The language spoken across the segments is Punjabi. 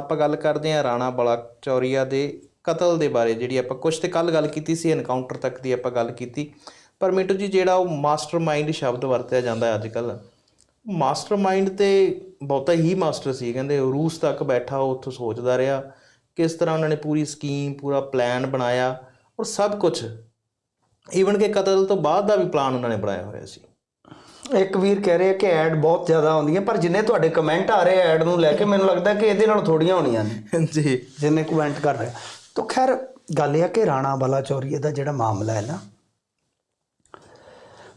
ਆਪਾਂ ਗੱਲ ਕਰਦੇ ਹਾਂ ਰਾਣਾ ਬਲਾਚੌਰੀਆ ਦੇ ਕਤਲ ਦੇ ਬਾਰੇ, ਜਿਹੜੀ ਆਪਾਂ ਕੁਝ ਤੇ ਕੱਲ ਗੱਲ ਕੀਤੀ ਸੀ ਐਨਕਾਊਂਟਰ ਤੱਕ ਦੀ ਆਪਾਂ ਗੱਲ ਕੀਤੀ। ਪਰ ਮਿੰਟੂ ਜੀ, ਜਿਹੜਾ ਉਹ ਮਾਸਟਰਮਾਈਂਡ ਸ਼ਬਦ ਵਰਤਿਆ ਜਾਂਦਾ ਹੈ ਅੱਜ ਕੱਲ ਮਾਸਟਰਮਾਈਂਡ ਤੇ ਬਹੁਤਾ ਹੀ ਮਾਸਟਰ ਸੀ, ਕਹਿੰਦੇ ਰੂਸ ਤੱਕ ਬੈਠਾ, ਉਹ ਉੱਥੋਂ ਸੋਚਦਾ ਰਿਹਾ, ਕਿਸ ਤਰ੍ਹਾਂ ਉਹਨਾਂ ਨੇ ਪੂਰੀ ਸਕੀਮ ਪੂਰਾ ਪਲਾਨ ਬਣਾਇਆ, ਔਰ ਸਭ ਕੁਝ ਈਵਨ ਕਿ ਕਤਲ ਤੋਂ ਬਾਅਦ ਦਾ ਵੀ ਪਲਾਨ ਉਹਨਾਂ ਨੇ ਬਣਾਇਆ ਹੋਇਆ ਸੀ। ਇੱਕ ਵੀਰ ਕਹਿ ਰਿਹਾ ਕਿ ਐਡ ਬਹੁਤ ਜ਼ਿਆਦਾ ਆਉਂਦੀਆਂ ਪਰ ਜਿੰਨੇ ਤੁਹਾਡੇ ਕਮੈਂਟ ਆ ਰਹੇ ਐਡ ਨੂੰ ਲੈ ਕੇ ਮੈਨੂੰ ਲੱਗਦਾ ਕਿ ਇਹਦੇ ਨਾਲ ਥੋੜੀਆਂ ਹੋਣੀਆਂ ਨੇ। ਜੀ ਜਿੰਨੇ ਕਮੈਂਟ ਕਰ ਰਹੇ। ਤਾਂ ਖੈਰ ਗੱਲ ਇਹ ਆ ਕਿ ਰਾਣਾ ਵਾਲਾ ਚੌਰੀਏ ਦਾ ਜਿਹੜਾ ਮਾਮਲਾ ਹੈ ਨਾ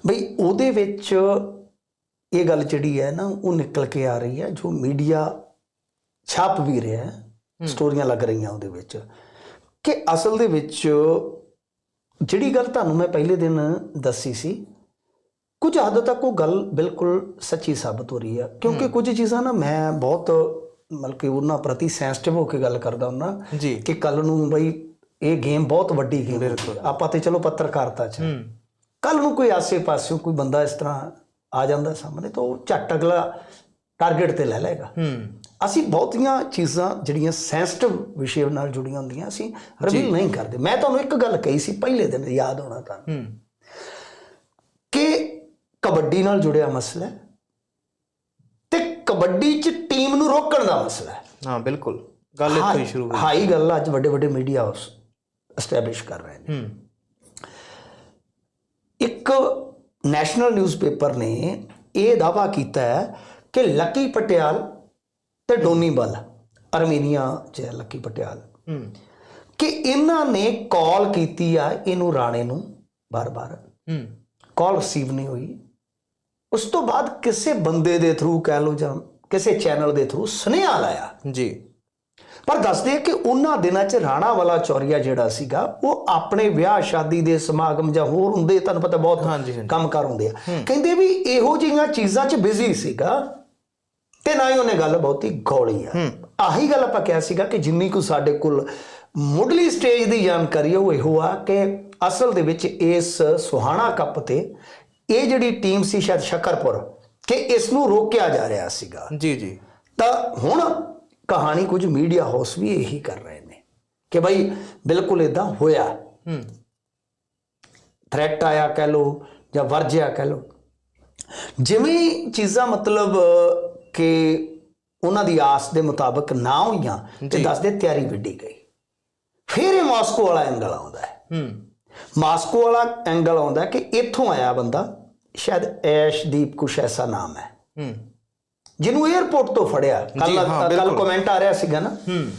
ਬਈ ਉਹਦੇ ਵਿੱਚ ਇਹ ਗੱਲ ਜਿਹੜੀ ਹੈ ਨਾ ਉਹ ਨਿਕਲ ਕੇ ਆ ਰਹੀ ਹੈ ਜੋ ਮੀਡੀਆ ਛਾਪ ਵੀ ਰਿਹਾ ਹੈ। ਸਟੋਰੀਆਂ ਲੱਗ ਰਹੀਆਂ ਉਹਦੇ ਵਿੱਚ ਕਿ ਅਸਲ ਦੇ ਵਿੱਚ ਜਿਹੜੀ ਗੱਲ ਤੁਹਾਨੂੰ ਮੈਂ ਪਹਿਲੇ ਦਿਨ ਦੱਸੀ ਸੀ ਕੁਝ ਹੱਦ ਤੱਕ ਉਹ ਗੱਲ ਬਿਲਕੁਲ ਸੱਚੀ ਸਾਬਤ ਹੋ ਰਹੀ ਹੈ ਕਿਉਂਕਿ ਕੁਝ ਚੀਜ਼ਾਂ ਨਾ ਮੈਂ ਬਹੁਤ ਮਤਲਬ ਕਿ ਉਹਨਾਂ ਪ੍ਰਤੀ ਸੈਂਸਿਟਿਵ ਹੋ ਕੇ ਗੱਲ ਕਰਦਾ ਹੁੰਦਾ ਜੀ। ਕਿ ਕੱਲ ਨੂੰ ਬਈ ਇਹ ਗੇਮ ਬਹੁਤ ਵੱਡੀ ਗੇਮ ਹੈ ਆਪਾਂ ਤੇ ਚਲੋ ਪੱਤਰਕਾਰਤਾ ਚ ਕੱਲ ਨੂੰ ਕੋਈ ਆਸੇ-ਪਾਸਿਓਂ ਕੋਈ ਬੰਦਾ ਇਸ ਤਰ੍ਹਾਂ ਆ ਜਾਂਦਾ ਸਾਹਮਣੇ ਤਾਂ ਉਹ ਝੱਟ ਅਗਲਾ ਟਾਰਗੇਟ ਤੇ ਲੈ ਲਏਗਾ। ਅਸੀਂ ਬਹੁਤੀਆਂ ਚੀਜ਼ਾਂ ਜਿਹੜੀਆਂ ਸੈਂਸਿਟਿਵ ਵਿਸ਼ੇ ਨਾਲ ਜੁੜੀਆਂ ਹੁੰਦੀਆਂ ਅਸੀਂ ਰਿਵੀਲ ਨਹੀਂ ਕਰਦੇ। ਮੈਂ ਤੁਹਾਨੂੰ ਇੱਕ ਗੱਲ ਕਹੀ ਸੀ ਪਹਿਲੇ ਦਿਨ ਯਾਦ ਹੋਣਾ ਤੁਹਾਨੂੰ ਹੂੰ। ਕਿ ਕਬੱਡੀ ਨਾਲ ਜੁੜਿਆ ਮਸਲਾ ਹੈ ਤੇ ਕਬੱਡੀ 'ਚ ਟੀਮ ਨੂੰ ਰੋਕਣ ਦਾ ਮਸਲਾ ਹੈ। ਹਾਂ ਬਿਲਕੁਲ। ਗੱਲ ਇੱਥੋਂ ਹੀ ਸ਼ੁਰੂ ਹੋਈ। ਹਾਈ ਗੱਲ ਅੱਜ ਵੱਡੇ ਵੱਡੇ ਮੀਡੀਆ ਹਾਊਸ ਐਸਟੈਬਲਿਸ਼ ਕਰ ਰਹੇ ਨੇ। ਇੱਕ ਨੈਸ਼ਨਲ ਨਿਊਜ਼ਪੇਪਰ ਨੇ ਇਹ ਦਾਵਾ ਕੀਤਾ ਹੈ ਕਿ ਲੱਕੀ ਪਟਿਆਲ ਤੇ ਡੋਨੀ ਬਲ ਅਰਮੀਨੀਆ ਚ ਲੱਕੀ ਪਟਿਆਲ ਕਿ ਇਹਨਾਂ ਨੇ ਕਾਲ ਕੀਤੀ ਆ ਇਹਨੂੰ ਰਾਣੇ ਨੂੰ ਬਾਰ-ਬਾਰ। ਕਾਲ ਰਿਸੀਵ ਨਹੀਂ ਹੋਈ। ਉਸ ਤੋਂ ਬਾਅਦ ਕਿਸੇ ਬੰਦੇ ਦੇ ਥਰੂ ਕਹਿ ਲਓ ਜਾਂ ਕਿਸੇ ਚੈਨਲ ਦੇ ਥਰੂ ਸੁਨੇਹਾ ਲਾਇਆ। ਜੀ। ਪਰ ਦੱਸਦੇ ਆ ਕਿ ਉਹਨਾਂ ਦਿਨਾਂ 'ਚ ਰਾਣਾ ਵਾਲਾ ਚੌਰੀਆ ਜਿਹੜਾ ਸੀਗਾ ਉਹ ਆਪਣੇ ਵਿਆਹ ਸ਼ਾਦੀ ਦੇ ਸਮਾਗਮ ਜਾਂ ਹੋਰ ਹੁੰਦੇ ਤੁਹਾਨੂੰ ਪਤਾ ਬਹੁਤ ਹਾਂਜੀ, ਹਾਂਜੀ। ਕੰਮਕਾਰ ਹੁੰਦੇ ਆ। ਕਹਿੰਦੇ ਵੀ ਇਹੋ ਜਿਹੀਆਂ ਚੀਜ਼ਾਂ 'ਚ ਬਿਜ਼ੀ ਸੀਗਾ ਤੇ ਨਾ ਹੀ ਉਹਨੇ ਗੱਲ ਬਹੁਤੀ ਗੌਲੀ ਆ। ਆਹੀ ਗੱਲ ਆਪਾਂ ਕਿਹਾ ਸੀਗਾ ਕਿ ਜਿੰਨੀ ਕੁ ਸਾਡੇ ਕੋਲ ਮੁੱਢਲੀ ਸਟੇਜ ਦੀ ਜਾਣਕਾਰੀ ਉਹ ਇਹੋ ਆ ਕਿ ਅਸਲ ਦੇ ਵਿੱਚ ਇਸ ਸੁਹਾਣਾ ਕੱਪ ਤੇ ਇਹ ਜਿਹੜੀ ਟੀਮ ਸੀ ਸ਼ਾਇਦ ਸ਼ਕਰਪੁਰ ਕਿ ਇਸ ਨੂੰ ਰੋਕਿਆ ਜਾ ਰਿਹਾ ਸੀਗਾ। ਜੀ ਜੀ। ਤਾਂ ਹੁਣ ਕਹਾਣੀ ਕੁਝ ਮੀਡੀਆ ਹਾਊਸ ਵੀ ਇਹੀ ਕਰ ਰਹੇ ਨੇ ਕਿ ਭਾਈ ਬਿਲਕੁਲ ਇਦਾਂ ਹੋਇਆ। ਹੂੰ। ਥ੍ਰੈਟ ਆਇਆ ਕਹਿ ਲੋ ਜਾਂ ਵਰਜਿਆ ਕਹਿ ਲੋ ਜਿਵੇਂ ਚੀਜ਼ਾਂ ਮਤਲਬ ਕਿ ਉਹਨਾਂ ਦੀ ਆਸ ਦੇ ਮੁਤਾਬਕ ਨਾ ਹੋਈਆਂ ਤੇ। ਦੱਸਦੇ ਤਿਆਰੀ ਵਿੱਢੀ ਗਈ। ਫਿਰ ਇਹ ਮਾਸਕੋ ਵਾਲਾ ਐਂਗਲ ਆਉਂਦਾ ਹੈ। ਹੂੰ। ਮਾਸਕੋ ਵਾਲਾ ਐਂਗਲ ਆਉਂਦਾ ਕਿ ਇੱਥੋਂ ਆਇਆ ਬੰਦਾ ਸ਼ਾਇਦ ਐਸ਼ਦੀਪ ਕੁਛ ਐਸਾ ਨਾਮ ਹੈ। ਹੂੰ। ਜਿਹਨੂੰ 에ਅਰਪੋਰਟ ਤੋਂ ਫੜਿਆ। ਕੱਲ ਕੱਲ। ਕਮੈਂਟ ਆ ਰਿਹਾ ਸੀਗਾ ਨਾ। ਹੂੰ।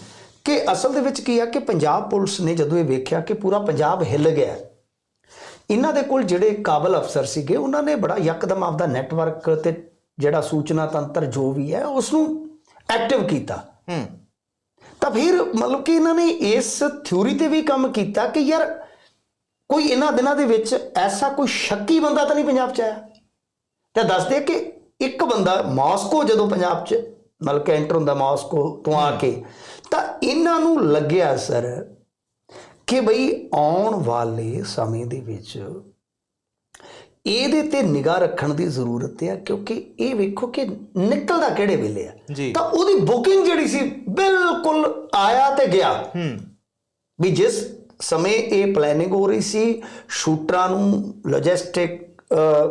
ਕਿ ਅਸਲ ਦੇ ਵਿੱਚ ਕੀ ਆ ਕਿ ਪੰਜਾਬ ਪੁਲਿਸ ਨੇ ਜਦੋਂ ਇਹ ਵੇਖਿਆ ਕਿ ਪੂਰਾ ਪੰਜਾਬ ਹਿੱਲ ਗਿਆ ਇਹਨਾਂ ਦੇ ਕੋਲ ਜਿਹੜੇ ਕਾਬਲ ਅਫਸਰ ਸੀਗੇ ਉਹਨਾਂ ਨੇ ਬੜਾ ਯਕਦਮ ਆਪਦਾ ਨੈਟਵਰਕ ਤੇ ਜਿਹੜਾ ਸੂਚਨਾ ਤੰਤਰ ਜੋ ਵੀ ਹੈ ਉਸ ਨੂੰ ਐਕਟਿਵ ਕੀਤਾ। ਹੂੰ। ਤਾਂ ਫਿਰ ਮਤਲਬ ਕਿ ਇਹਨਾਂ ਨੇ ਇਸ ਥਿਊਰੀ ਤੇ ਵੀ ਕੰਮ ਕੀਤਾ ਕਿ ਯਾਰ ਕੋਈ ਇਹਨਾਂ ਦਿਨਾਂ ਦੇ ਵਿੱਚ ਐਸਾ ਕੋਈ ਸ਼ੱਕੀ ਬੰਦਾ ਤਾਂ ਨਹੀਂ ਪੰਜਾਬ 'ਚ ਆਇਆ? ਤੇ ਦੱਸਦੇ ਕਿ ਇੱਕ ਬੰਦਾ ਮਾਸਕੋ ਜਦੋਂ ਪੰਜਾਬ 'ਚ ਮਤਲਬ ਕਿ ਐਂਟਰ ਹੁੰਦਾ ਮਾਸਕੋ ਤੋਂ ਆ ਕੇ ਤਾਂ ਇਹਨਾਂ ਨੂੰ ਲੱਗਿਆ ਸਰ ਕਿ ਬਈ ਆਉਣ ਵਾਲੇ ਸਮੇਂ ਦੇ ਵਿੱਚ ਇਹਦੇ ਤੇ ਨਿਗਾਹ ਰੱਖਣ ਦੀ ਜ਼ਰੂਰਤ ਹੈ ਕਿਉਂਕਿ ਇਹ ਵੇਖੋ ਕਿ ਨਿਕਲਦਾ ਕਿਹੜੇ ਵੇਲੇ ਆ? ਤਾਂ ਉਹਦੀ ਬੁਕਿੰਗ ਜਿਹੜੀ ਸੀ ਬਿਲਕੁਲ ਆਇਆ ਤੇ ਗਿਆ। ਹੂੰ। ਵੀ ਜਿਸ ਸਮੇਂ ਇਹ ਪਲੈਨਿੰਗ ਹੋ ਰਹੀ ਸੀ ਸ਼ੂਟਰਾਂ ਨੂੰ ਲੌਜਿਸਟਿਕ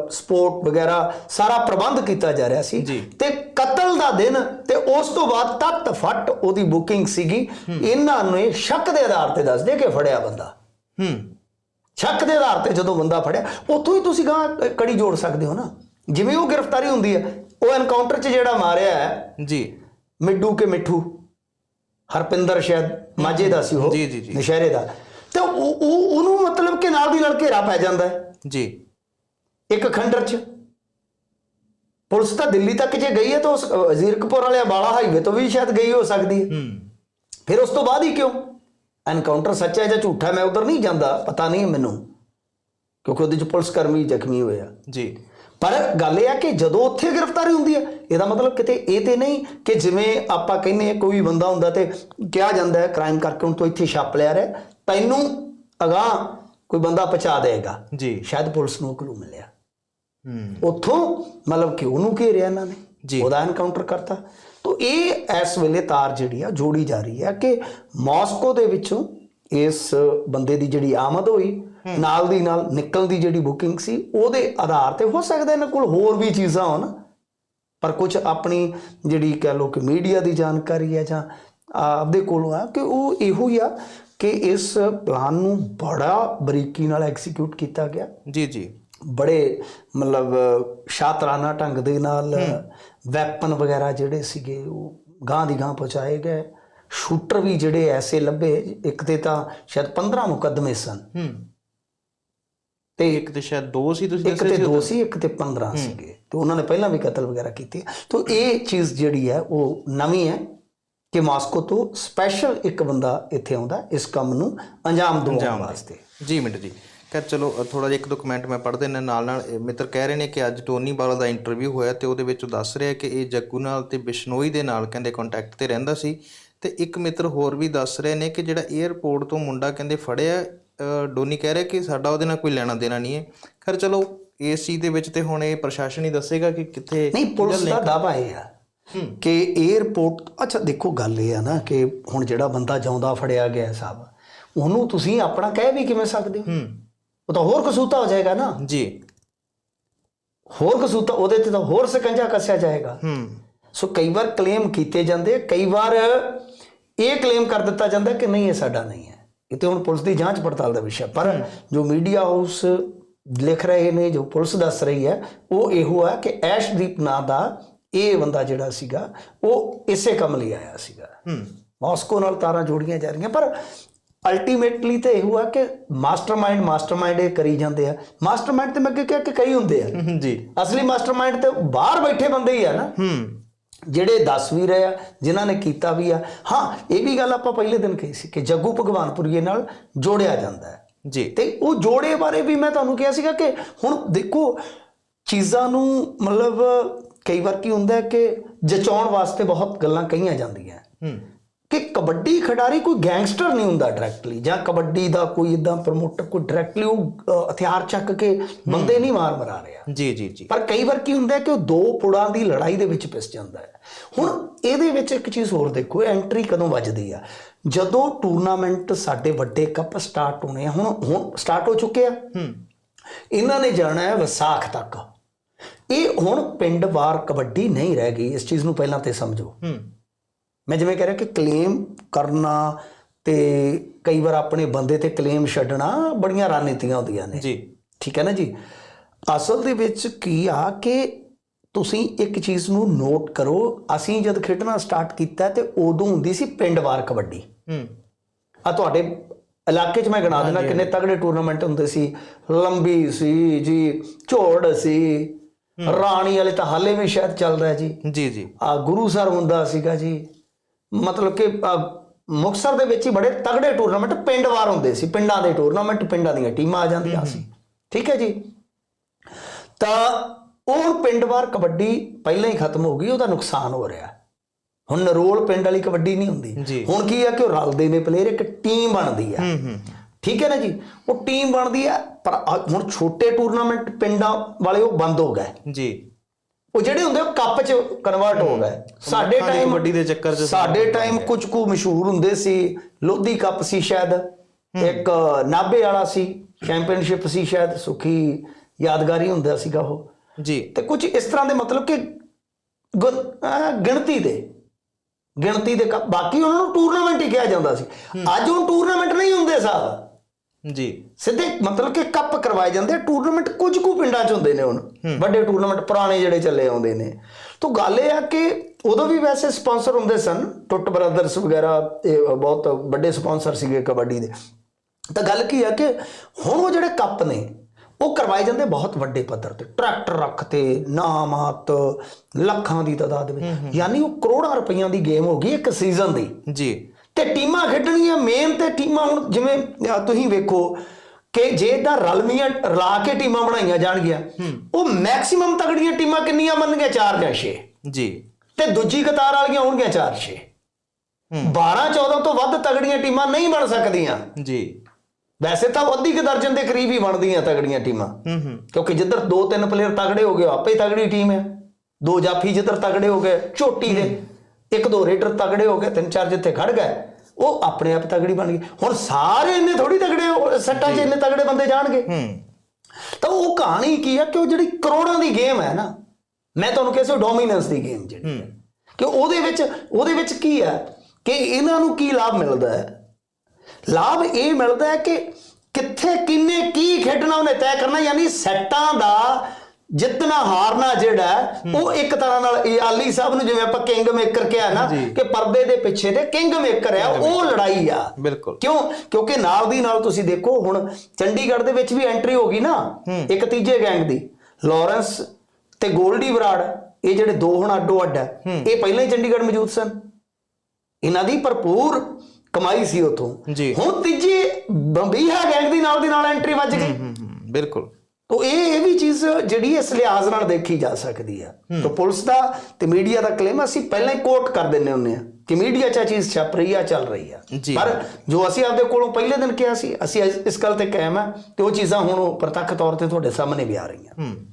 ਸਪੋਰਟ ਵਗੈਰਾ ਸਾਰਾ ਪ੍ਰਬੰਧ ਕੀਤਾ ਜਾ ਰਿਹਾ ਸੀ। ਤੇ ਕਤਲ ਦਾ ਦਿਨ ਤੇ ਉਸ ਤੋਂ ਬਾਅਦ ਤੱਤ ਫੱਟ ਉਹਦੀ ਬੁਕਿੰਗ ਸੀਗੀ। ਇਹਨਾਂ ਨੇ ਸ਼ੱਕ ਦੇ ਆਧਾਰ ਤੇ ਦੱਸਦੇ ਕਿ ਫੜਿਆ ਬੰਦਾ। ਹੂੰ। ਸ਼ੱਕ ਦੇ ਆਧਾਰ ਤੇ ਜਦੋਂ ਬੰਦਾ ਫੜਿਆ ਉੱਥੋਂ ਹੀ ਤੁਸੀਂ ਗਾਂ ਕੜੀ ਜੋੜ ਸਕਦੇ ਹੋ ਨਾ। ਜਿਵੇਂ ਉਹ ਗ੍ਰਿਫਤਾਰੀ ਹੁੰਦੀ ਹੈ ਉਹ ਐਨਕਾਊਂਟਰ 'ਚ ਜਿਹੜਾ ਮਾਰਿਆ ਹੈ ਜੀ। ਮਿੱਡੂ ਕੇ ਮਿੱਠੂ? ਹਰਪਿੰਦਰ ਸ਼ਾਇਦ ਮਾਝੇ ਦਾ ਸੀ ਉਹ ਜੀ, ਜੀ, ਜੀ। ਨਸ਼ਹਿਰੇ ਦਾ। ਤੇ ਉਹ ਉਹ- ਉਹਨੂੰ ਮਤਲਬ ਕਿ ਨਾਲ ਦੀ ਨਾਲ ਘੇਰਾ ਪੈ ਜਾਂਦਾ ਹੈ। ਜੀ। ਇੱਕ ਖੰਡਰ 'ਚ। ਪੁਲਿਸ ਤਾਂ ਦਿੱਲੀ ਤੱਕ ਜੇ ਗਈ ਹੈ ਤਾਂ ਉਸ ਅ, ਜ਼ੀਰਕਪੁਰ ਵਾਲੇ ਅੰਬਾਲਾ ਹਾਈਵੇ ਤੋਂ ਵੀ ਸ਼ਾਇਦ ਗਈ ਹੋ ਸਕਦੀ ਹੈ। ਹੂੰ। ਫਿਰ ਉਸ ਤੋਂ ਬਾਅਦ ਹੀ ਕਿਉਂ? ਐਨਕਾਊਂਟਰ ਸੱਚਾ ਹੈ ਜਾਂ ਝੂਠਾ? ਹੈ, ਮੈਂ ਉਧਰ ਨਹੀਂ ਜਾਂਦਾ ਪਤਾ ਨਹੀਂ ਮੈਨੂੰ। ਕਿਉਂਕਿ ਉਹਦੇ 'ਚ ਪੁਲਿਸ ਕਰਮੀ ਜ਼ਖਮੀ ਹੋਏ ਆ। ਜੀ। ਪਰ ਗੱਲ ਇਹ ਆ ਕਿ ਜਦੋਂ ਉੱਥੇ ਗ੍ਰਿਫਤਾਰੀ ਹੁੰਦੀ ਹੈ ਇਹਦਾ ਮਤਲਬ ਕਿਤੇ ਇਹ ਤੇ ਨਹੀਂ ਕਿ ਜਿਵੇਂ ਆਪਾਂ ਕਹਿੰਦੇ ਆ ਕੋਈ ਬੰਦਾ ਹੁੰਦਾ ਤੇ ਕਿਹਾ ਜਾਂਦਾ ਹੈ ਕ੍ਰਾਈਮ ਕਰਕੇ ਹੁਣ ਤੋਂ ਇੱਥੇ ਛਾਪ ਲਿਆ ਰਿਹਾ ਤੈਨੂੰ ਅਗਾਹ ਕੋਈ ਬੰਦਾ ਪਹੁੰਚਾ ਦੇਗਾ। ਜੀ। ਸ਼ਾਇਦ ਪੁਲਿਸ ਨੂੰ ਕਲੂ ਮਿਲਿਆ। ਹੂੰ। ਉੱਥੋਂ ਮਤਲਬ ਕਿ ਉਹਨੂੰ ਘੇਰਿਆ ਇਹਨਾਂ ਨੇ। ਜੀ। ਉਹਦਾ ਐਨਕਾਊਂਟਰ ਕਰਤਾ। ਤੋ ਇਹ ਇਸ ਵੇਲੇ ਤਾਰ ਜਿਹੜੀ ਆ ਜੋੜੀ ਜਾ ਰਹੀ ਹੈ ਕਿ ਮਾਸਕੋ ਦੇ ਵਿੱਚੋਂ ਇਸ ਬੰਦੇ ਦੀ ਜਿਹੜੀ ਆਮਦ ਹੋਈ ਨਾਲ ਦੀ ਨਾਲ ਨਿਕਲ ਦੀ ਜਿਹੜੀ ਬੁਕਿੰਗ ਸੀ ਉਹਦੇ ਆਧਾਰ ਤੇ ਹੋ ਸਕਦਾ ਇਹਨਾਂ ਕੋਲ ਹੋਰ ਵੀ ਚੀਜ਼ਾਂ ਹੋਣ। ਪਰ ਕੁਝ ਆਪਣੀ ਜਿਹੜੀ ਕਹਿ ਲੋ ਕਿ ਮੀਡੀਆ ਦੀ ਜਾਣਕਾਰੀ ਹੈ ਜਾਂ ਆਪਦੇ ਕੋਲੋਂ ਆ ਕਿ ਉਹ ਇਹੋ ਹੀ ਆ ਕਿ ਇਸ ਪਲਾਨ ਨੂੰ ਬੜਾ ਬਰੀਕੀ ਨਾਲ ਐਗਜ਼ੀਕਿਊਟ ਕੀਤਾ ਗਿਆ। ਜੀ ਜੀ। ਬੜੇ ਮਤਲਬ ਸ਼ਾਤਰਾਨਾ ਢੰਗ ਦੇ ਨਾਲ ਵੈਪਨ ਵਗੈਰਾ ਜਿਹੜੇ ਸੀਗੇ ਉਹ ਗਾਂ ਦੀ ਗਾਂ ਪਹੁੰਚਾਏ ਗਏ। ਸ਼ੂਟਰ ਵੀ ਜਿਹੜੇ ਐਸੇ ਲੱਭੇ ਇੱਕ ਤੇ ਤਾਂ ਸ਼ਾਇਦ 15 ਮੁਕੱਦਮੇ ਸਨ। ਹੂੰ। ਤੇ ਇੱਕ ਤੇ ਸ਼ਾਇਦ ਦੋ ਸੀ ਤੁਸੀਂ ਇੱਕ ਤੇ ਦੋ ਸੀ ਇੱਕ ਤੇ 15 ਸੀਗੇ। ਤੇ ਉਹਨਾਂ ਨੇ ਪਹਿਲਾਂ ਵੀ ਕਤਲ ਵਗੈਰਾ ਕੀਤੇ ਤੋਂ ਇਹ ਚੀਜ਼ ਜਿਹੜੀ ਹੈ ਉਹ ਨਵੀਂ ਹੈ। ਕਿ ਮਾਸਕੋ ਤੋਂ ਸਪੈਸ਼ਲ ਇੱਕ ਬੰਦਾ ਇੱਥੇ ਆਉਂਦਾ ਇਸ ਕੰਮ ਨੂੰ ਅੰਜਾਮ ਦਿਵਾਉਣ ਵਾਸਤੇ। ਜੀ ਮਿੰਟ ਜੀ ਖੈਰ ਚਲੋ ਥੋੜਾ ਜਿਹਾ ਇੱਕ ਦੋ ਕਮੈਂਟ ਮੈਂ ਪੜ੍ਹ ਦੇਣਾ ਨਾਲ ਨਾਲ ਮਿੱਤਰ ਕਹਿ ਰਹੇ ਨੇ ਕਿ ਅੱਜ ਟੋਨੀ ਬਾਲਾ ਦਾ ਇੰਟਰਵਿਊ ਹੋਇਆ ਤੇ ਉਹਦੇ ਵਿੱਚ ਉਹ ਦੱਸ ਰਿਹਾ ਕਿ ਇਹ ਜੱਗੂ ਨਾਲ ਤੇ ਬਿਸ਼ਨੋਈ ਦੇ ਨਾਲ ਕਹਿੰਦੇ ਕੰਟੈਕਟ ਤੇ ਰਹਿੰਦਾ ਸੀ ਤੇ ਇੱਕ ਮਿੱਤਰ ਹੋਰ ਵੀ ਦੱਸ ਰਹੇ ਨੇ ਕਿ ਜਿਹੜਾ 에ਅਰਪੋਰਟ ਤੋਂ ਮੁੰਡਾ ਕਹਿੰਦੇ ਫੜਿਆ ਡੋਨੀ ਕਹਿ ਰਿਹਾ ਕਿ ਸਾਡਾ ਉਹਦੇ ਨਾਲ ਕੋਈ ਲੈਣਾ ਦੇਣਾ ਨਹੀਂ ਹੈ। ਖੈਰ ਚਲੋ ਇਸ ਚੀਜ਼ ਦੇ ਵਿੱਚ ਤੇ ਹੁਣ ਇਹ ਪ੍ਰਸ਼ਾਸਨ ਹੀ ਦੱਸੇਗਾ ਕਿ ਕਿੱਥੇ ਨਹੀਂ ਪੁਲਿਸ ਦਾ ਦਾਵਾ ਇਹ ਆ। ਕਿ 에ਅਰਪੋਰਟ ਅੱਛਾ ਦੇਖੋ ਗੱਲ ਇਹ ਆ ਨਾ ਕਿ ਹੁਣ ਜਿਹੜਾ ਬੰਦਾ ਜਾਉਂਦਾ ਫੜਿਆ ਗਿਆ ਸਾਹਿਬ ਉਹਨੂੰ ਤੁਸੀਂ ਆਪਣਾ ਕਹਿ ਵੀ ਕਿਵੇਂ ਸਕਦੇ ਹੋ? ਉਹ ਤਾਂ ਹੋਰ ਕਸੂਤਾ ਹੋ ਜਾਏਗਾ ਨਾ। ਜੀ। ਹੋਰ ਕਸੂਤਾ ਉਹਦੇ ਤੇ ਤਾਂ ਹੋਰ ਸਕੰਜਾ ਕੱਸਿਆ ਜਾਏਗਾ। ਹੂੰ। ਸੋ ਕਈ ਵਾਰ ਕਲੇਮ ਕੀਤੇ ਜਾਂਦੇ ਕਈ ਵਾਰ ਇਹ ਕਲੇਮ ਕਰ ਦਿੱਤਾ ਜਾਂਦਾ ਕਿ ਨਹੀਂ ਇਹ ਸਾਡਾ ਨਹੀਂ ਹੈ। ਇਹ ਤੇ ਹੁਣ ਪੁਲਿਸ ਦੀ ਜਾਂਚ ਪੜਤਾਲ ਦਾ ਵਿਸ਼ਾ ਪਰ ਜੋ ਮੀਡੀਆ ਹਾਊਸ ਲਿਖ ਰਹੇ ਨੇ ਜੋ ਪੁਲਿਸ ਦੱਸ ਰਹੀ ਹੈ ਉਹ ਇਹੋ ਹੈ ਕਿ ਐਸ਼ਦੀਪ ਨਾਂ ਦਾ ਇਹ ਬੰਦਾ ਜਿਹੜਾ ਸੀਗਾ ਉਹ ਇਸੇ ਕੰਮ ਲਈ ਆਇਆ ਸੀਗਾ। ਹੂੰ। ਮਾਸਕੋ ਨਾਲ ਤਾਰਾਂ ਜੋੜੀਆਂ ਜਾ ਰਹੀਆਂ ਪਰ ਅਲਟੀਮੇਟਲੀ ਤਾਂ ਇਹ ਹੋਆ ਕਿ ਮਾਸਟਰਮਾਈਂਡ ਮਾਸਟਰਮਾਈਂਡ ਇਹ ਕਰੀ ਜਾਂਦੇ ਆ। ਮਾਸਟਰਮਾਈਂਡ ਤੇ ਮੈਂ ਕਿਹਾ ਕਿ ਕਈ ਹੁੰਦੇ ਆ। ਜੀ। ਅਸਲੀ ਮਾਸਟਰਮਾਈਂਡ ਤੇ ਬਾਹਰ ਬੈਠੇ ਬੰਦੇ ਹੀ ਆ ਨਾ। ਹੂੰ। ਜਿਹੜੇ ਦੱਸ ਵੀ ਰਹੇ ਆ ਜਿਨ੍ਹਾਂ ਨੇ ਕੀਤਾ ਵੀ ਆ। ਹਾਂ ਇਹ ਵੀ ਗੱਲ ਆਪਾਂ ਪਹਿਲੇ ਦਿਨ ਕਹੀ ਸੀ ਕਿ ਜੱਗੂ ਭਗਵਾਨਪੁਰੀਏ ਨਾਲ ਜੋੜਿਆ ਜਾਂਦਾ ਹੈ। ਜੀ। ਤੇ ਉਹ ਜੋੜੇ ਬਾਰੇ ਵੀ ਮੈਂ ਤੁਹਾਨੂੰ ਕਿਹਾ ਸੀਗਾ ਕਿ ਹੁਣ ਦੇਖੋ ਚੀਜ਼ਾਂ ਨੂੰ ਮਤਲਬ ਕਈ ਵਾਰ ਕੀ ਹੁੰਦਾ ਹੈ ਕਿ ਜਚਾਉਣ ਵਾਸਤੇ ਬਹੁਤ ਗੱਲਾਂ ਕਹੀਆਂ ਜਾਂਦੀਆਂ ਹੂੰ। ਕਿ ਕਬੱਡੀ ਖਿਡਾਰੀ ਕੋਈ ਗੈਂਗਸਟਰ ਨਹੀਂ ਹੁੰਦਾ ਡਾਇਰੈਕਟਲੀ ਜਾਂ ਕਬੱਡੀ ਦਾ ਕੋਈ ਇਦਾਂ ਪ੍ਰਮੋਟਰ ਕੋਈ ਡਾਇਰੈਕਟਲੀ ਉਹ ਹਥਿਆਰ ਚੱਕ ਕੇ ਬੰਦੇ ਨਹੀਂ ਮਾਰ ਮਰਾ ਰਿਹਾ। ਜੀ ਜੀ ਜੀ। ਪਰ ਕਈ ਵਾਰ ਕੀ ਹੁੰਦਾ ਕਿ ਉਹ ਦੋ ਪੁੜਾਂ ਦੀ ਲੜਾਈ ਦੇ ਵਿੱਚ ਪਿਸ ਜਾਂਦਾ ਹੈ। ਹੁਣ ਇਹਦੇ ਵਿੱਚ ਇੱਕ ਚੀਜ਼ ਹੋਰ ਦੇਖੋ ਐਂਟਰੀ ਕਦੋਂ ਵੱਜਦੀ ਆ? ਜਦੋਂ ਟੂਰਨਾਮੈਂਟ ਸਾਡੇ ਵੱਡੇ ਕੱਪ ਸਟਾਰਟ ਹੋਣੇ ਆ ਹੁਣ ਹੁਣ ਸਟਾਰਟ ਹੋ ਚੁੱਕੇ ਆ। ਹੂੰ। ਇਹਨਾਂ ਨੇ ਜਾਣਾ ਹੈ ਵਿਸਾਖ ਤੱਕ। ਇਹ ਹੁਣ ਪਿੰਡ ਵਾਰ ਕਬੱਡੀ ਨਹੀਂ ਰਹਿ ਗਈ ਇਸ ਚੀਜ਼ ਨੂੰ ਪਹਿਲਾਂ ਤੇ ਸਮਝੋ। ਹੂੰ। ਮੈਂ ਜਿਵੇਂ ਕਹਿ ਰਿਹਾ ਕਿ ਕਲੇਮ ਕਰਨਾ ਤੇ ਕਈ ਵਾਰ ਆਪਣੇ ਬੰਦੇ ਤੇ ਕਲੇਮ ਛੱਡਣਾ ਬੜੀਆਂ ਰਣਨੀਤੀਆਂ ਹੁੰਦੀਆਂ ਨੇ। ਜੀ। ਠੀਕ ਹੈ ਨਾ ਜੀ? ਅਸਲ ਦੇ ਵਿੱਚ ਕੀ ਆ ਕਿ ਤੁਸੀਂ ਇੱਕ ਚੀਜ਼ ਨੂੰ ਨੋਟ ਕਰੋ ਅਸੀਂ ਜਦ ਖੇਡਣਾ ਸਟਾਰਟ ਕੀਤਾ ਤੇ ਉਦੋਂ ਹੁੰਦੀ ਸੀ ਪਿੰਡ ਵਾਰ ਕਬੱਡੀ। ਹੂੰ। ਆ ਤੁਹਾਡੇ ਇਲਾਕੇ 'ਚ ਮੈਂ ਗਿਣਾ ਦਿੰਦਾ ਕਿੰਨੇ ਤਗੜੇ ਟੂਰਨਾਮੈਂਟ ਹੁੰਦੇ ਸੀ। ਲੰਬੀ ਸੀ ਜੀ ਝੋੜ ਸੀ ਰਾਣੀ ਵਾਲੇ ਤਾਂ ਹਾਲੇ ਵੀ ਸ਼ਾਇਦ ਚੱਲ ਰਿਹਾ ਜੀ। ਜੀ ਜੀ। ਆ ਗੁਰੂ ਸਰ ਹੁੰਦਾ ਸੀਗਾ ਜੀ। ਮਤਲਬ ਕਿ ਆ, ਮੁਕਤਸਰ ਦੇ ਵਿੱਚ ਹੀ ਬੜੇ ਤਗੜੇ ਟੂਰਨਾਮੈਂਟ ਪਿੰਡ ਵਾਰ ਹੁੰਦੇ ਸੀ। ਪਿੰਡਾਂ ਦੇ ਟੂਰਨਾਮੈਂਟ ਪਿੰਡਾਂ ਦੀਆਂ ਟੀਮਾਂ ਆ ਜਾਂਦੀਆਂ ਸੀ। ਠੀਕ ਹੈ ਜੀ? ਤਾਂ ਉਹ ਪਿੰਡ ਵਾਰ ਕਬੱਡੀ ਪਹਿਲਾਂ ਹੀ ਖਤਮ ਹੋ ਗਈ ਉਹਦਾ ਨੁਕਸਾਨ ਹੋ ਰਿਹਾ। ਹੁਣ ਨਰੋਲ ਪਿੰਡ ਵਾਲੀ ਕਬੱਡੀ ਨਹੀਂ ਹੁੰਦੀ। ਹੁਣ ਕੀ ਆ ਕਿ ਉਹ ਰਲਦੇ ਨੇ ਪਲੇਅਰ ਇੱਕ ਟੀਮ ਬਣਦੀ ਆ। ਹੂੰ ਹੂੰ। ਠੀਕ ਹੈ ਨਾ ਜੀ? ਉਹ ਟੀਮ ਬਣਦੀ ਆ ਪਰ ਹੁਣ ਛੋਟੇ ਟੂਰਨਾਮੈਂਟ ਪਿੰਡਾਂ ਵਾਲੇ ਉਹ ਬੰਦ ਹੋ ਗਏ। ਜੀ। ਉਹ ਜਿਹੜੇ ਹੁੰਦੇ ਉਹ ਕੱਪ 'ਚ ਕਨਵਰਟ ਹੋ ਗਏ। ਸਾਡੇ ਟਾਈਮ ਕਬੱਡੀ ਦੇ ਚੱਕਰ 'ਚ ਸਾਡੇ ਟਾਈਮ ਕੁਝ ਕੁ ਮਸ਼ਹੂਰ ਹੁੰਦੇ ਸੀ। ਲੋਧੀ ਕੱਪ ਸੀ ਸ਼ਾਇਦ। ਇੱਕ ਨਾਭੇ ਵਾਲਾ ਸੀ ਚੈਂਪੀਅਨਸ਼ਿਪ ਸੀ ਸ਼ਾਇਦ। ਸੁਖੀ ਯਾਦਗਾਰੀ ਹੁੰਦਾ ਸੀਗਾ ਉਹ। ਜੀ। ਤੇ ਕੁਝ ਇਸ ਤਰ੍ਹਾਂ ਦੇ ਮਤਲਬ ਕਿ ਗਿਣਤੀ ਦੇ ਗਿਣਤੀ ਦੇ ਬਾਕੀ ਉਹਨਾਂ ਨੂੰ ਟੂਰਨਾਮੈਂਟ ਹੀ ਕਿਹਾ ਜਾਂਦਾ ਸੀ। ਅੱਜ ਉਹ ਟੂਰਨਾਮੈਂਟ ਨਹੀਂ ਹੁੰਦੇ ਸਾਹਿਬ। ਜੀ। ਸਿੱਧੇ ਮਤਲਬ ਕਿ ਕੱਪ ਕਰਵਾਏ ਜਾਂਦੇ ਟੂਰਨਾਮੈਂਟ ਕੁਝ ਕੁ ਪਿੰਡਾਂ 'ਚ ਹੁੰਦੇ ਨੇ ਹੁਣ। ਵੱਡੇ ਟੂਰਨਾਮੈਂਟ ਪੁਰਾਣੇ ਜਿਹੜੇ ਚੱਲੇ ਆਉਂਦੇ ਨੇ। ਤੋਂ ਗੱਲ ਇਹ ਆ ਕਿ ਉਦੋਂ ਵੀ ਵੈਸੇ ਸਪਾਂਸਰ ਹੁੰਦੇ ਸਨ ਟੁੱਟ ਬ੍ਰਦਰਸ ਵਗੈਰਾ ਇਹ ਬਹੁਤ ਵੱਡੇ ਸਪਾਂਸਰ ਸੀਗੇ ਕਬੱਡੀ ਦੇ। ਤਾਂ ਗੱਲ ਕੀ ਆ ਕਿ ਹੁਣ ਉਹ ਜਿਹੜੇ ਕੱਪ ਨੇ ਉਹ ਕਰਵਾਏ ਜਾਂਦੇ ਬਹੁਤ ਵੱਡੇ ਪੱਧਰ ਤੇ। ਟਰੈਕਟਰ ਰੱਖ ਤੇ ਨਾਮਾਤ ਲੱਖਾਂ ਦੀ ਤਾਦਾਦ ਵਿੱਚ। ਯਾਨੀ ਉਹ ਕਰੋੜਾਂ ਰੁਪਈਆਂ ਦੀ ਗੇਮ ਹੋ ਗਈ ਇੱਕ ਸੀਜ਼ਨ ਦੀ। ਜੀ। ਤੇ ਟੀਮਾਂ ਖੇਡਣਗੀਆਂ ਮੇਨ ਤੇ ਟੀਮਾਂ ਹੁਣ ਜਿਵੇਂ ਤੁਸੀਂ ਵੇਖੋ ਕਿ ਜੇ ਤਾਂ ਰਲਮੀਆਂ ਰਲਾ ਕੇ ਟੀਮਾਂ ਬਣਾਈਆਂ ਜਾਣਗੀਆਂ ਉਹ ਮੈਕਸਿਮਮ ਤਗੜੀਆਂ ਟੀਮਾਂ ਕਿੰਨੀਆਂ ਬਣਨਗੀਆਂ 4 ਜਾਂ 6 ਜੀ। ਤੇ ਦੂਜੀ ਕਤਾਰ ਵਾਲੀਆਂ ਹੋਣਗੀਆਂ 4 6 12 14 ਤੋਂ ਵੱਧ ਤਗੜੀਆਂ ਟੀਮਾਂ ਨਹੀਂ ਬਣ ਸਕਦੀਆਂ। ਜੀ। ਵੈਸੇ ਤਾਂ ਅੱਧੀ ਕੁ ਦਰਜਨ ਦੇ ਕਰੀਬ ਹੀ ਬਣਦੀਆਂ ਤਗੜੀਆਂ ਟੀਮਾਂ। ਹੂੰ ਹੂੰ। ਕਿਉਂਕਿ ਜਿੱਧਰ ਦੋ ਤਿੰਨ ਪਲੇਅਰ ਤਗੜੇ ਹੋ ਗਏ ਆਪੇ ਹੀ ਤਗੜੀ ਟੀਮ ਹੈ ਦੋ ਜਾਫੀ ਜਿੱਧਰ ਤਗੜੇ ਹੋ ਗਏ ਝੋਟੀ ਦੇ। ਇੱਕ ਦੋ ਰੇਡਰ ਤਗੜੇ ਹੋ ਗਏ ਤਿੰਨ ਚਾਰ ਜਿੱਥੇ ਖੜ ਗਏ ਉਹ ਆਪਣੇ ਆਪ ਤਗੜੀ ਬਣ ਗਈ ਹੁਣ ਸਾਰੇ ਇੰਨੇ ਥੋੜੀ ਤਗੜੇ ਹੋ- ਸੱਟਾਂ 'ਚ ਇੰਨੇ ਤਗੜੇ ਬੰਦੇ ਜਾਣਗੇ। ਹੂੰ। ਤਾਂ ਉਹ ਕਹਾਣੀ ਕੀ ਆ ਕਿ ਉਹ ਜਿਹੜੀ ਕਰੋੜਾਂ ਦੀ ਗੇਮ ਹੈ ਨਾ ਮੈਂ ਤੁਹਾਨੂੰ ਕਿਹਾ ਸੀ ਡੋਮੀਨੈਂਸ ਦੀ ਗੇਮ ਜਿਹੜੀ ਹੈ। ਕਿ ਉਹਦੇ ਵਿੱਚ ਉਹਦੇ ਵਿੱਚ ਕੀ ਹੈ ਕਿ ਇਹਨਾਂ ਨੂੰ ਕੀ ਲਾਭ ਮਿਲਦਾ ਹੈ? ਲਾਭ ਇਹ ਮਿਲਦਾ ਹੈ ਕਿ ਕਿੱਥੇ ਕਿੰਨੇ ਕੀ ਖੇਡਣਾ ਉਹਨੇ ਤੈਅ ਕਰਨਾ ਯਾਨੀ ਸੈੱਟਾਂ ਦਾ ਜਿੱਤਣਾ ਹਾਰਨਾ ਜਿਹੜਾ ਉਹ ਇੱਕ ਤਰ੍ਹਾਂ ਨਾਲ ਇਹ ਆਲੀ ਸਾਹਿਬ ਨੂੰ ਜਿਵੇਂ ਆਪਾਂ ਕਿੰਗ ਮੇਕਰ ਕਿਹਾ ਨਾ ਕਿ ਪਰਦੇ ਦੇ ਪਿੱਛੇ ਦੇ ਕਿੰਗ ਮੇਕਰ ਆ ਉਹ ਲੜਾਈ ਆ। ਬਿਲਕੁਲ। ਕਿਉਂ? ਕਿਉਂਕਿ ਨਾਲ ਦੀ ਨਾਲ ਤੁਸੀਂ ਦੇਖੋ ਹੁਣ ਚੰਡੀਗੜ੍ਹ ਦੇ ਵਿੱਚ ਵੀ ਐਂਟਰੀ ਹੋ ਗਈ ਨਾ ਇੱਕ ਤੀਜੇ ਗੈਂਗ ਦੀ। ਲਾਰੈਂਸ ਤੇ ਗੋਲਡੀ ਬਰਾੜ ਇਹ ਜਿਹੜੇ ਦੋ ਹੁਣ ਅੱਡੋ ਅੱਡ ਹੈ ਇਹ ਪਹਿਲਾਂ ਹੀ ਚੰਡੀਗੜ੍ਹ ਮੌਜੂਦ ਸਨ। ਇਹਨਾਂ ਦੀ ਭਰਪੂਰ ਕਮਾਈ ਸੀ ਉਥੋਂ। ਹੁਣ ਤੀਜੇ ਬੰਬੀਹਾ ਗੈਂਗ ਦੀ ਨਾਲ ਦੀ ਨਾਲ ਐਂਟਰੀ ਵੱਜ ਗਈ। ਬਿਲਕੁਲ। ਤੋ ਇਹ ਇਹ ਵੀ ਚੀਜ਼ ਜਿਹੜੀ ਇਸ ਲਿਹਾਜ਼ ਨਾਲ ਦੇਖੀ ਜਾ ਸਕਦੀ ਆ ਤੋ ਪੁਲਿਸ ਦਾ ਤੇ ਮੀਡੀਆ ਦਾ ਕਲੇਮ ਅਸੀਂ ਪਹਿਲਾਂ ਹੀ ਕੋਟ ਕਰ ਦਿੰਨੇ ਹੁੰਨੇ ਆ ਕਿ ਮੀਡੀਆ 'ਚ ਚੀਜ਼ ਛਪ ਰਹੀ ਆ ਚੱਲ ਰਹੀ ਆ। ਪਰ ਜੋ ਅਸੀਂ ਆਪਦੇ ਕੋਲੋਂ ਪਹਿਲੇ ਦਿਨ ਕਿਹਾ ਸੀ ਅਸੀਂ ਇਸ- ਗੱਲ ਤੇ ਕਾਇਮ ਆ ਤੇ ਉਹ ਚੀਜ਼ਾਂ ਹੁਣ ਪ੍ਰਤੱਖ ਤੌਰ ਤੇ ਤੁਹਾਡੇ ਸਾਹਮਣੇ ਵੀ ਆ ਰਹੀਆਂ। ਹੂੰ।